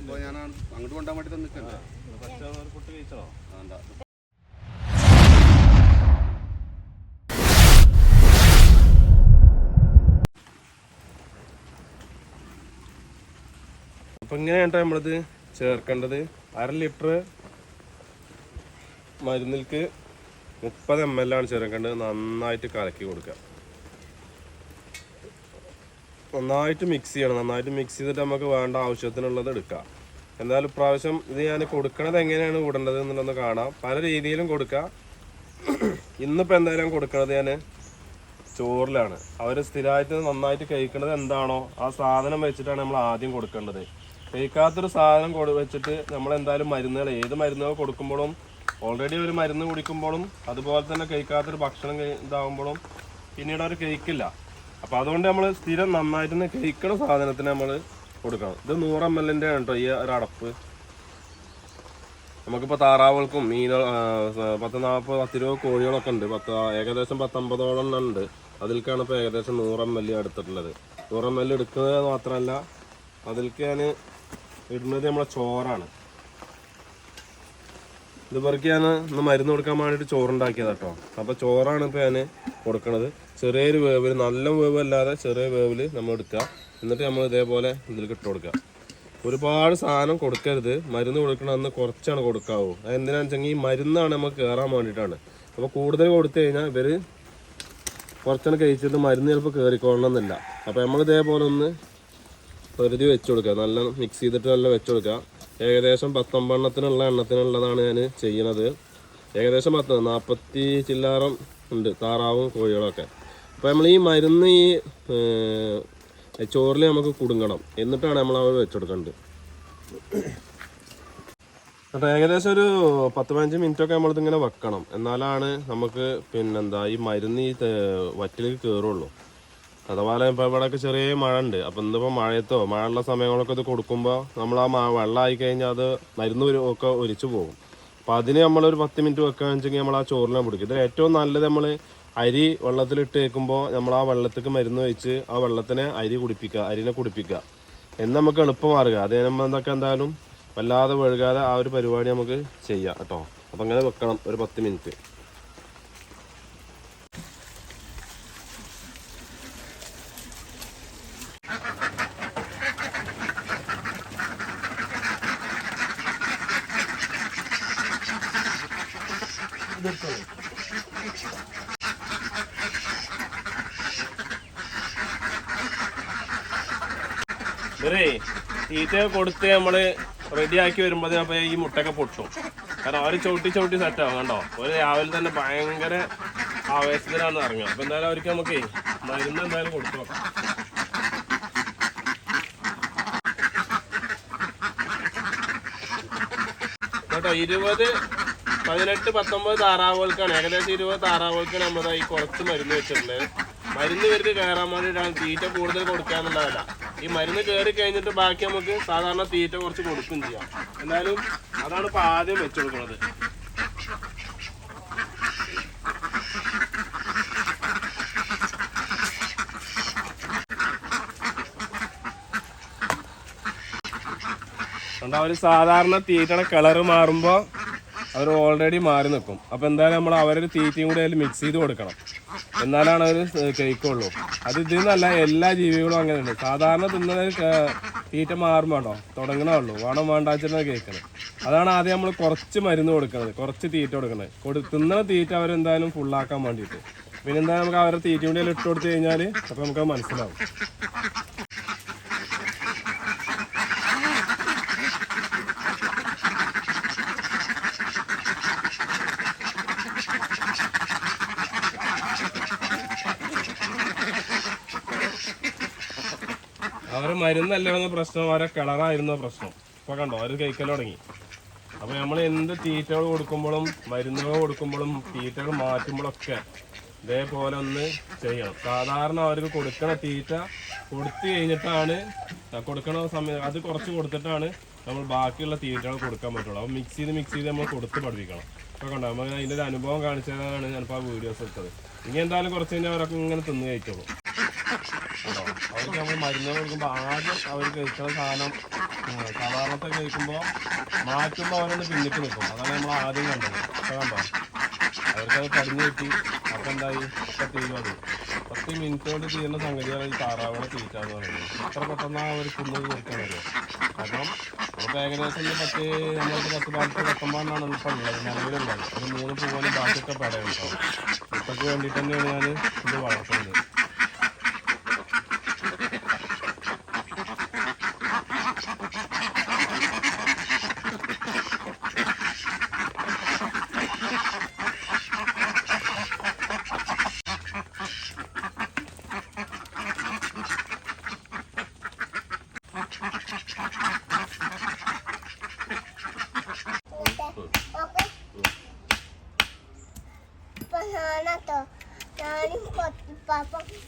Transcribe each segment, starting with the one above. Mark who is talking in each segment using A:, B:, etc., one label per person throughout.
A: ഇപ്പൊ ഞാൻ അങ്ങോട്ട് കൊണ്ടാൻ വേണ്ടി. തന്നിട്ടുണ്ട്
B: അപ്പൊ ഇങ്ങനെയാണ് നമ്മളിത് ചേർക്കേണ്ടത്. അര ലിറ്റർ മരുന്നിൽക്ക് മുപ്പത് എം എൽ ആണ് ചേർക്കേണ്ടത്. നന്നായിട്ട് കലക്കി കൊടുക്കുക. നന്നായിട്ട് മിക്സ് ചെയ്യണം. നന്നായിട്ട് മിക്സ് ചെയ്തിട്ട് നമുക്ക് വേണ്ട ആവശ്യത്തിനുള്ളത് എടുക്കാം. എന്തായാലും ഇപ്രാവശ്യം ഇത് ഞാൻ കൊടുക്കണത് എങ്ങനെയാണ് വിടേണ്ടത് എന്നുള്ളതൊന്ന് കാണാം. പല രീതിയിലും കൊടുക്കാം. ഇന്നിപ്പോൾ എന്തായാലും കൊടുക്കണത് ഞാൻ ചോറിലാണ്. അവർ സ്ഥിരമായിട്ട് നന്നായിട്ട് കഴിക്കുന്നത് എന്താണോ ആ സാധനം വെച്ചിട്ടാണ് നമ്മൾ ആദ്യം കൊടുക്കേണ്ടത്. കഴിക്കാത്തൊരു സാധനം കൊടു വെച്ചിട്ട് നമ്മൾ എന്തായാലും മരുന്നുകൾ ഏത് മരുന്നുകൾ കൊടുക്കുമ്പോഴും ഓൾറെഡി ഒരു മരുന്ന് കുടിക്കുമ്പോഴും അതുപോലെ തന്നെ കഴിക്കാത്തൊരു ഭക്ഷണം ഇതാകുമ്പോഴും പിന്നീട് അവർ കഴിക്കില്ല. അപ്പോൾ അതുകൊണ്ട് നമ്മൾ സ്ഥിരം നന്നായിട്ട് കഴിക്കണ സാധനത്തിന് നമ്മൾ കൊടുക്കണം. ഇത് നൂറ് എം എല്ലിന്റെ കേട്ടോ ഈ ഒരു അടപ്പ്. നമുക്കിപ്പോൾ താറാവുകൾക്കും മീന പത്ത് നാൽപ്പത് പത്തിരുപത് കോഴികളൊക്കെ ഉണ്ട്. പത്ത് ഏകദേശം പത്തൊമ്പതോളം ഉണ്ട്. അതിൽക്കാണ് ഇപ്പോൾ ഏകദേശം നൂറ് എം എൽ എടുത്തിട്ടുള്ളത് നൂറ് എം എൽ എടുക്കുന്നത് മാത്രമല്ല അതിൽക്ക് ഞാൻ ഇടുന്നത് നമ്മളെ ചോറാണ്. ഇത് പെറുക്കി ഞാൻ ഇന്ന് മരുന്ന് കൊടുക്കാൻ വേണ്ടിയിട്ട് ചോറുണ്ടാക്കിയത് കേട്ടോ അപ്പോൾ ചോറാണ് ഇപ്പോൾ ഞാൻ കൊടുക്കണത്. ചെറിയൊരു വേവിൽ നല്ല വേവ് അല്ലാതെ ചെറിയ വേവിൽ നമ്മൾ എടുക്കുക. എന്നിട്ട് നമ്മൾ ഇതേപോലെ ഇതിലേക്ക് ഇട്ട് കൊടുക്കുക. ഒരുപാട് സാധനം കൊടുക്കരുത്. മരുന്ന് കൊടുക്കണമെന്ന് കുറച്ചാണ് കൊടുക്കാവൂ. അത് എന്തിനാണെന്ന് വെച്ചെങ്കിൽ ഈ മരുന്നാണ് നമുക്ക് കയറാൻ വേണ്ടിയിട്ടാണ് അപ്പോൾ കൂടുതൽ കൊടുത്തു കഴിഞ്ഞാൽ ഇവർ കുറച്ചാണ് കഴിച്ചിട്ട് മരുന്ന് ചിലപ്പോൾ കയറിക്കൊള്ളണം എന്നില്ല അപ്പോൾ നമ്മൾ ഇതേപോലെ ഒന്ന് പരിധി വെച്ച് കൊടുക്കുക. നല്ല മിക്സ് ചെയ്തിട്ട് നല്ല വെച്ച് കൊടുക്കുക. ഏകദേശം പത്തൊമ്പെണ്ണത്തിനുള്ള എണ്ണത്തിനുള്ളതാണ് ഞാൻ ചെയ്യണത്. ഏകദേശം പത്ത് നാൽപ്പത്തി ചില്ലാറം ഉണ്ട് താറാവും കോഴികളൊക്കെ. അപ്പോൾ നമ്മൾ ഈ മരുന്ന് ഈ ചോറിൽ നമുക്ക് കുടുങ്ങണം. എന്നിട്ടാണ് നമ്മൾ അവ വെച്ചെടുക്കേണ്ടത് അപ്പോൾ ഏകദേശം ഒരു പത്ത് പതിനഞ്ച് മിനിറ്റ് ഒക്കെ നമ്മളിത് ഇങ്ങനെ വെക്കണം. എന്നാലാണ് നമുക്ക് പിന്നെന്താ ഈ മരുന്ന് ഈ വറ്റിലേക്ക് കയറുള്ളൂ അതുപോലെ ഇപ്പോൾ ഇവിടെയൊക്കെ ചെറിയ മഴ ഉണ്ട് അപ്പം ഇന്നിപ്പോൾ മഴയത്തോ മഴയുള്ള സമയങ്ങളൊക്കെ ഇത് കൊടുക്കുമ്പോൾ നമ്മൾ ആ വെള്ളമായി കഴിഞ്ഞാൽ അത് മരുന്ന് ഒക്കെ ഒലിച്ചു പോകും. അപ്പം അതിന് നമ്മളൊരു പത്ത് മിനിറ്റ് വെക്കുകയാണെന്ന് വെച്ചെങ്കിൽ നമ്മൾ ആ ചോറിനെ പിടിക്കും. ഇതിൽ ഏറ്റവും നല്ലത് നമ്മൾ അരി വെള്ളത്തിലിട്ട് വെക്കുമ്പോൾ നമ്മൾ ആ വെള്ളത്തേക്ക് മരുന്ന് വെച്ച് ആ വെള്ളത്തിനെ അരി കുടിപ്പിക്കുക അരിനെ കുടിപ്പിക്കുക എന്ന് നമുക്ക് എളുപ്പമാറുക അത് എന്തൊക്കെ എന്തായാലും വല്ലാതെ വഴുകാതെ ആ ഒരു പരിപാടി നമുക്ക് ചെയ്യാം കേട്ടോ. അപ്പം അങ്ങനെ വെക്കണം ഒരു പത്ത് മിനിറ്റ്. ഇവരേ തീറ്റ കൊടുത്ത് നമ്മൾ റെഡിയാക്കി വരുമ്പോൾ അപ്പൊ ഈ മുട്ടൊക്കെ പൊട്ടും. കാരണം അവർ ചവിട്ടി ചവിട്ടി സെറ്റാവും കണ്ടോ? ഒരു രാവിലെ തന്നെ ഭയങ്കര ആവേശത്തിലാണ് ഇറങ്ങുക. അപ്പൊ എന്തായാലും അവർക്ക് നമുക്ക് മരുന്ന് എന്തായാലും കൊടുത്തു കേട്ടോ ഇരുപത് പതിനെട്ട് പത്തൊമ്പത് താറാവുകൾക്കാണ്. ഏകദേശം ഇരുപത് താറാവുകൾക്കാണ് നമ്മൾ ഈ കുറച്ച് മരുന്ന് വെച്ചിട്ടുണ്ട് മരുന്ന് ഇവർക്ക് കയറാൻ വേണ്ടിയിട്ടാണ് തീറ്റ കൂടുതൽ കൊടുക്കാന്നുള്ളതല്ല. ഈ മരുന്ന് കയറി കഴിഞ്ഞിട്ട് ബാക്കി നമുക്ക് സാധാരണ തീറ്റ കുറച്ച് കൊടുക്കും ചെയ്യാം. എന്നാലും അതാണ് ഇപ്പൊ ആദ്യം വെച്ചു കൊടുക്കുന്നത് അതുകൊണ്ട് സാധാരണ തീറ്റയുടെ കളറ് മാറുമ്പോൾ അവർ ഓൾറെഡി മാറി നിൽക്കും. അപ്പോൾ എന്തായാലും നമ്മൾ അവരൊരു തീറ്റയും കൂടി അതിൽ മിക്സ് ചെയ്ത് കൊടുക്കണം. എന്നാലാണ് അവർ കഴിക്കുള്ളൂ. അത് ഇതിൽ നിന്നല്ല എല്ലാ ജീവികളും അങ്ങനെ ഉണ്ട് സാധാരണ തിന്നത് തീറ്റ മാറും കേട്ടോ തുടങ്ങണേ ഉള്ളൂ. വേണം വേണ്ടാച്ചിട്ടാണ് കേൾക്കുന്നത് അതാണ് ആദ്യം നമ്മൾ കുറച്ച് മരുന്ന് കൊടുക്കുന്നത് കുറച്ച് തീറ്റ കൊടുക്കുന്നത് കൊടു തിന്നണ തീറ്റ അവരെന്തായാലും ഫുള്ളാക്കാൻ വേണ്ടിയിട്ട്. പിന്നെ എന്തായാലും നമുക്ക് അവരുടെ തീറ്റ കൂടി ഇട്ട് കൊടുത്തു കഴിഞ്ഞാൽ അപ്പോൾ നമുക്ക് മനസ്സിലാവും. അവരെ മരുന്നല്ലായിരുന്ന പ്രശ്നം അവരെ കിളറായിരുന്ന പ്രശ്നം. ഇപ്പൊ കണ്ടോ അവർ കഴിക്കൽ തുടങ്ങി. അപ്പൊ നമ്മൾ എന്ത് തീറ്റകൾ കൊടുക്കുമ്പോഴും മരുന്നുകൾ കൊടുക്കുമ്പോഴും തീറ്റകൾ മാറ്റുമ്പോഴൊക്കെ ഇതേപോലെ ഒന്ന് ചെയ്യണം. സാധാരണ അവർക്ക് കൊടുക്കണ തീറ്റ കൊടുത്തു കഴിഞ്ഞിട്ടാണ് കൊടുക്കണ സമയം അത് കുറച്ച് കൊടുത്തിട്ടാണ് നമ്മൾ ബാക്കിയുള്ള തീറ്റകൾ കൊടുക്കാൻ പറ്റുള്ളൂ. അപ്പോൾ മിക്സ് ചെയ്ത് മിക്സ് ചെയ്ത് നമ്മൾ കൊടുത്ത് പഠിപ്പിക്കണം. ഇപ്പൊ കണ്ടോ നമ്മൾ അതിന്റെ ഒരു അനുഭവം കാണിച്ചതാണ് ഞാനിപ്പോൾ ആ വീഡിയോസ് എടുത്തത്.
C: ഇനി എന്തായാലും കുറച്ച് കഴിഞ്ഞാൽ അവരൊക്കെ ഇങ്ങനെ തിന്ന് കഴിച്ചോളൂ. കേട്ടോ. അവർക്ക് നമ്മൾ മരുന്ന് കൊടുക്കുമ്പോൾ ആദ്യം അവർ കഴിക്കുന്ന സാധനം സാധാരണത്തെ കഴിക്കുമ്പോൾ മാറ്റുമ്പോൾ അവരൊന്ന് പിന്നിട്ട് നിൽക്കും അതാണ് നമ്മൾ ആദ്യം കണ്ടത്. ഇപ്പൊ കണ്ടോ? അവർക്കത് കടിഞ്ഞു കിട്ടി. അപ്പം എന്തായി? ഇപ്പം തീരും അത് പത്ത് മിനിറ്റ് കൊണ്ട് തീരുന്ന സംഗതിയാണ് ഈ താറാവുകളെ തീറ്റാന്ന് പറയുന്നത്. എത്ര പെട്ടെന്നാണ് അവർ കുന്നത് കൊടുക്കുന്നത് കാരണം നമുക്ക് ഏകദേശം പത്ത് നമ്മൾക്ക് പത്ത് പത്ത് പത്തൊമ്പതാണ് ഇപ്പം ഉള്ളത്. നിലവിലുള്ളത്. ഒരു മൂന്ന് പൂവാനും ബാക്കിയൊക്കെ പടയുണ്ടാവും ഇപ്പൊക്ക് വേണ്ടിയിട്ട് തന്നെയാണ് ഞാൻ ഇത്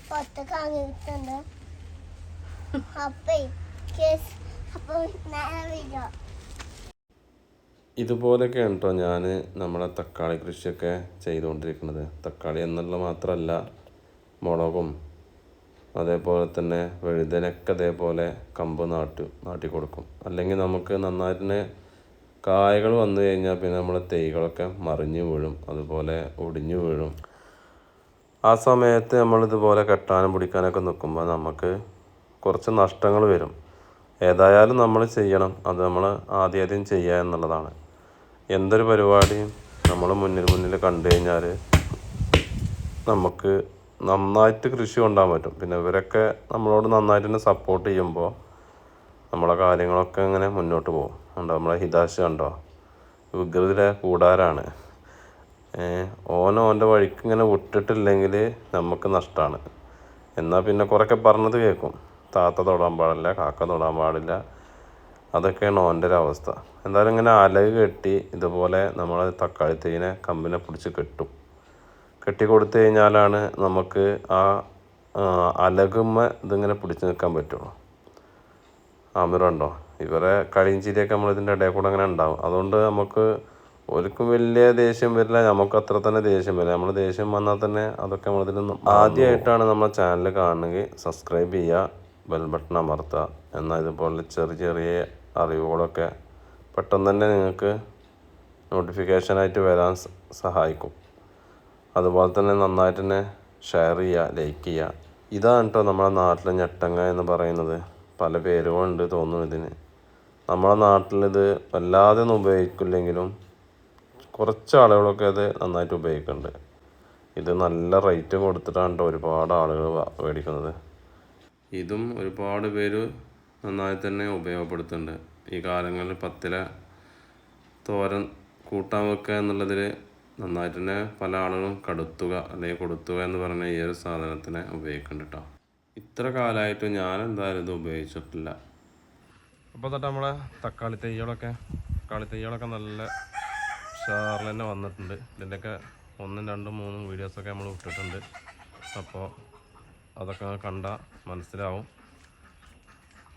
D: പുറത്തേക്ക് വാങ്ങിയിട്ടുണ്ട് അപ്പേ കേസ് അപ്പൊ നേരെ
C: കേട്ടോ ഞാൻ നമ്മളെ തക്കാളി കൃഷിയൊക്കെ ചെയ്തുകൊണ്ടിരിക്കുന്നത്. തക്കാളി എന്നുള്ള മാത്രമല്ല മുളകും അതേപോലെ തന്നെ വഴുതനൊക്കെ അതേപോലെ കമ്പ് നാട്ടു നാട്ടി കൊടുക്കും. അല്ലെങ്കിൽ നമുക്ക് നന്നായിട്ട് കായകൾ വന്നു കഴിഞ്ഞാൽ പിന്നെ നമ്മളെ തൈകളൊക്കെ മറിഞ്ഞു വീഴും അതുപോലെ ഒടിഞ്ഞു വീഴും. ആ സമയത്ത് നമ്മൾ ഇതുപോലെ കെട്ടാനും പിടിക്കാനൊക്കെ നിൽക്കുമ്പോൾ നമുക്ക് കുറച്ച് നഷ്ടങ്ങൾ വരും. ഏതായാലും നമ്മൾ ചെയ്യണം. അത് നമ്മൾ ആദ്യം ആദ്യം ചെയ്യുക എന്നുള്ളതാണ്. എന്തൊരു പരിപാടിയും നമ്മൾ മുന്നിൽ മുന്നിൽ കണ്ടു കഴിഞ്ഞാൽ നമുക്ക് നന്നായിട്ട് കൃഷി കൊണ്ടാൻ പറ്റും. പിന്നെ ഇവരൊക്കെ നമ്മളോട് നന്നായിട്ട് തന്നെ സപ്പോർട്ട് ചെയ്യുമ്പോൾ നമ്മളെ കാര്യങ്ങളൊക്കെ ഇങ്ങനെ മുന്നോട്ട് പോകും. ഉണ്ടോ നമ്മളെ ഹിതാശ ഉണ്ടോ വികൃതിയുടെ കൂടാരാണ്. ഓൻ ഓന്റെ വഴിക്ക് ഇങ്ങനെ വിട്ടിട്ടില്ലെങ്കിൽ നമുക്ക് നഷ്ടമാണ് എന്നാൽ പിന്നെ കുറേയൊക്കെ പറഞ്ഞത് കേൾക്കും താത്ത തൊടാൻ പാടില്ല കാക്ക തൊടാൻ പാടില്ല. അതൊക്കെയാണ് ഓന്റെ ഒരു അവസ്ഥ. എന്തായാലും ഇങ്ങനെ അലക് കെട്ടി ഇതുപോലെ നമ്മൾ തക്കാളി തേയിനെ കമ്പിനെ പിടിച്ച് കെട്ടും. കെട്ടി കൊടുത്തു കഴിഞ്ഞാലാണ് നമുക്ക് ആ അലകുമ്മ ഇതിങ്ങനെ പിടിച്ച് നിൽക്കാൻ പറ്റുള്ളൂ. അമിരുണ്ടോ ഇവരെ കളിയും ചിരിയൊക്കെ നമ്മൾ ഇതിന്റെ ഇടയിൽ കൂടെ അങ്ങനെ ഉണ്ടാവും. അതുകൊണ്ട് നമുക്ക് ഒരിക്കും വലിയ ദേഷ്യം വരില്ല. നമുക്ക് അത്ര തന്നെ ദേഷ്യം വരില്ല. നമ്മൾ ദേഷ്യം വന്നാൽ തന്നെ അതൊക്കെ നമ്മളിതിൽ ആദ്യമായിട്ടാണ് നമ്മളെ ചാനൽ കാണണമെങ്കിൽ സബ്സ്ക്രൈബ് ചെയ്യുക ബെൽ ബട്ടൺ അമർത്തുക. എന്നാൽ ഇതുപോലെ ചെറിയ ചെറിയ അറിവുകളൊക്കെ പെട്ടെന്ന് തന്നെ നിങ്ങൾക്ക് നോട്ടിഫിക്കേഷനായിട്ട് വരാൻ സഹായിക്കും. അതുപോലെ തന്നെ നന്നായിട്ട് തന്നെ ഷെയർ ചെയ്യുക ലൈക്ക് ചെയ്യുക. ഇതാണ് കേട്ടോ നമ്മുടെ നാട്ടിലെ ഞെട്ടങ്ങ എന്ന് പറയുന്നത്. പല പേരുകളുണ്ട് തോന്നുന്നു ഇതിന്. നമ്മുടെ നാട്ടിലിത് വല്ലാതെ ഒന്നും ഉപയോഗിക്കില്ലെങ്കിലും കുറച്ച് ആളുകളൊക്കെ അത് നന്നായിട്ട് ഉപയോഗിക്കുന്നുണ്ട് ഇത് നല്ല റേറ്റ് കൊടുത്തിട്ടാണ് കേട്ടോ ഒരുപാട് ആളുകൾ മേടിക്കുന്നത്. ഇതും ഒരുപാട് പേര് നന്നായി തന്നെ ഉപയോഗപ്പെടുത്തുന്നുണ്ട്. ഈ കാലങ്ങളിൽ പത്തില തോരൻ കൂട്ടാൻ വെക്കുക എന്നുള്ളതിൽ നന്നായിട്ട് തന്നെ പല ആളുകളും കടുത്തുക അല്ലെങ്കിൽ കൊടുത്തുക എന്ന് പറഞ്ഞ ഈ ഒരു സാധനത്തിനെ ഉപയോഗിക്കുന്നുണ്ട് കേട്ടോ ഇത്ര കാലമായിട്ട് ഞാൻ എന്തായാലും ഇത് ഉപയോഗിച്ചിട്ടില്ല. അപ്പോൾ തൊട്ട് നമ്മളെ തക്കാളി തൈകളൊക്കെ തക്കാളി തൈകളൊക്കെ നല്ല ഉഷാറിൽ തന്നെ വന്നിട്ടുണ്ട്. ഇതിന്റെയൊക്കെ ഒന്നും രണ്ടും മൂന്നും വീഡിയോസൊക്കെ നമ്മൾ ഇട്ടിട്ടുണ്ട്. അപ്പോൾ അതൊക്കെ കണ്ടാൽ മനസ്സിലാവും.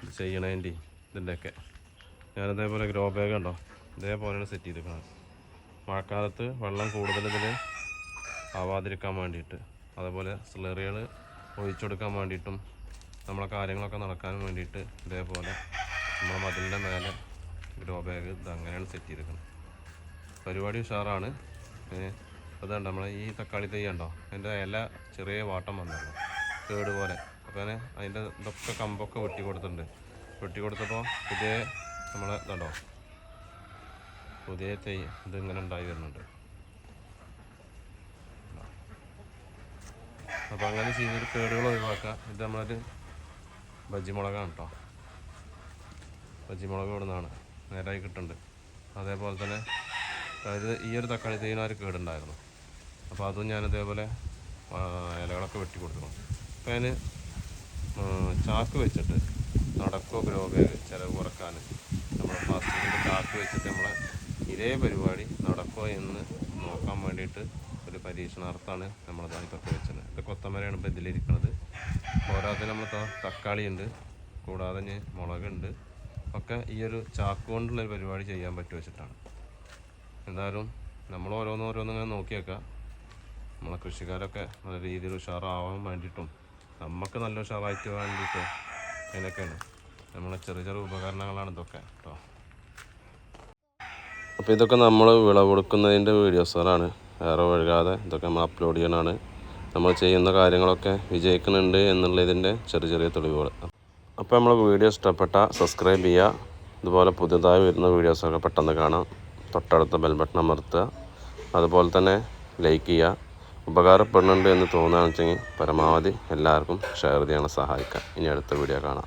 C: ഇത് ചെയ്യണേന്റെ ഇതിന്റെയൊക്കെ. ഞാനിതേപോലെ ഗ്രോ ബാഗ് ഉണ്ടോ? ഇതേപോലെയാണ് സെറ്റ് ചെയ്തിരിക്കുന്നത് മഴക്കാലത്ത് വെള്ളം കൂടുതൽ ഇതിൽ ആവാതിരിക്കാൻ വേണ്ടിയിട്ട്. അതേപോലെ സ്ലറികൾ ഒഴിച്ചെടുക്കാൻ വേണ്ടിയിട്ടും നമ്മളെ കാര്യങ്ങളൊക്കെ നടക്കാനും വേണ്ടിയിട്ട് ഇതേപോലെ നമ്മളെ മതിലിന്റെ മേലെ ഗ്രോ ബാഗ് ഇത് അങ്ങനെയാണ് സെറ്റ് ചെയ്തിരിക്കുന്നത് പരിപാടി ഉഷാറാണ്. അതുകൊണ്ട് നമ്മൾ ഈ തക്കാളി തൈ ഉണ്ടോ അതിന്റെ ഇല ചെറിയ വാട്ടം വന്നല്ലോ കേട് പോലെ. അങ്ങനെ അതിന്റെ ഇതൊക്കെ കമ്പൊക്കെ വെട്ടി കൊടുത്തിട്ടുണ്ട്. വെട്ടി കൊടുത്തപ്പോൾ പുതിയ നമ്മൾ ഇതുണ്ടോ? പുതിയ തൈ ഇതിങ്ങനെ ഉണ്ടായി വരുന്നുണ്ട്. അപ്പോൾ അങ്ങനെ ചെയ്തൊരു കേടുകൾ ഒഴിവാക്കുക. ഇത് നമ്മളൊരു ബജ്ജിമുളകാണ് കേട്ടോ. ബജ്ജിമുളക് ഇവിടുന്നാണ്. നേരായി കിട്ടുന്നുണ്ട്. അതേപോലെ തന്നെ അതായത് ഈ ഒരു തക്കാളി തൈന് ഒരു കേടുണ്ടായിരുന്നു. അപ്പോൾ അതും ഞാൻ ഇതേപോലെ ഇലകളൊക്കെ വെട്ടി കൊടുക്കണം. അപ്പോൾ അതിന് ചാക്ക് വെച്ചിട്ട് നടക്കോ ഗ്രോ ചിലവ് കുറയ്ക്കാൻ നമ്മുടെ പ്ലാസ്റ്റിക്കിന്റെ ചാക്ക് വെച്ചിട്ട് നമ്മളെ ഇതേ പരിപാടി നടക്കോ എന്ന് നോക്കാൻ വേണ്ടിയിട്ട് ഒരു പരീക്ഷണാർത്ഥമാണ് നമ്മൾ ഇതൊക്കെ വെച്ചത്. ഇത് കൊത്തമരയാണ് ഇപ്പോൾ ഇതിലിരിക്കുന്നത് പോരാതെ നമ്മൾ തക്കാളി ഉണ്ട് കൂടാതെ മുളകുണ്ട്. ഒക്കെ ഈ ഒരു ചാക്ക് കൊണ്ടുള്ള ഒരു പരിപാടി ചെയ്യാൻ പറ്റും വെച്ചിട്ടാണ് എന്തായാലും നമ്മൾ ഓരോന്നോരോന്നിങ്ങനെ നോക്കിയേക്കാം. നമ്മളെ കൃഷിക്കാരൊക്കെ നല്ല രീതിയിൽ ഉഷാറാവാൻ വേണ്ടിയിട്ടും നമുക്ക് നല്ല ഉഷാറായിട്ട് വേണ്ടിയിട്ട് അതിനൊക്കെയാണ് നമ്മളെ ചെറിയ ചെറിയ ഉപകരണങ്ങളാണ് ഇതൊക്കെ കേട്ടോ അപ്പോൾ ഇതൊക്കെ നമ്മൾ വിളവെടുക്കുന്നതിന്റെ വീഡിയോസുകളാണ്. വേറെ ഒഴുകാതെ ഇതൊക്കെ നമ്മൾ അപ്ലോഡ് ചെയ്യണമാണ് നമ്മൾ ചെയ്യുന്ന കാര്യങ്ങളൊക്കെ വിജയിക്കുന്നുണ്ട് എന്നുള്ളതിന്റെ ചെറിയ ചെറിയ തെളിവുകൾ. അപ്പോൾ നമ്മൾ വീഡിയോ ഇഷ്ടപ്പെട്ട സബ്സ്ക്രൈബ് ചെയ്യുക. ഇതുപോലെ പുതിയതായി വരുന്ന വീഡിയോസൊക്കെ പെട്ടെന്ന് കാണാം. തൊട്ടടുത്ത ബെൽ ബട്ടൺ അമർത്തുക അതുപോലെ തന്നെ ലൈക്ക് ചെയ്യുക. ഉപകാരപ്പെടുന്നുണ്ട് എന്ന് തോന്നുകയാണെന്ന് വെച്ചെങ്കിൽ പരമാവധി എല്ലാവർക്കും ഷെയർ ചെയ്യാൻ സഹായിക്കുക. ഇനി അടുത്ത വീഡിയോ കാണാം.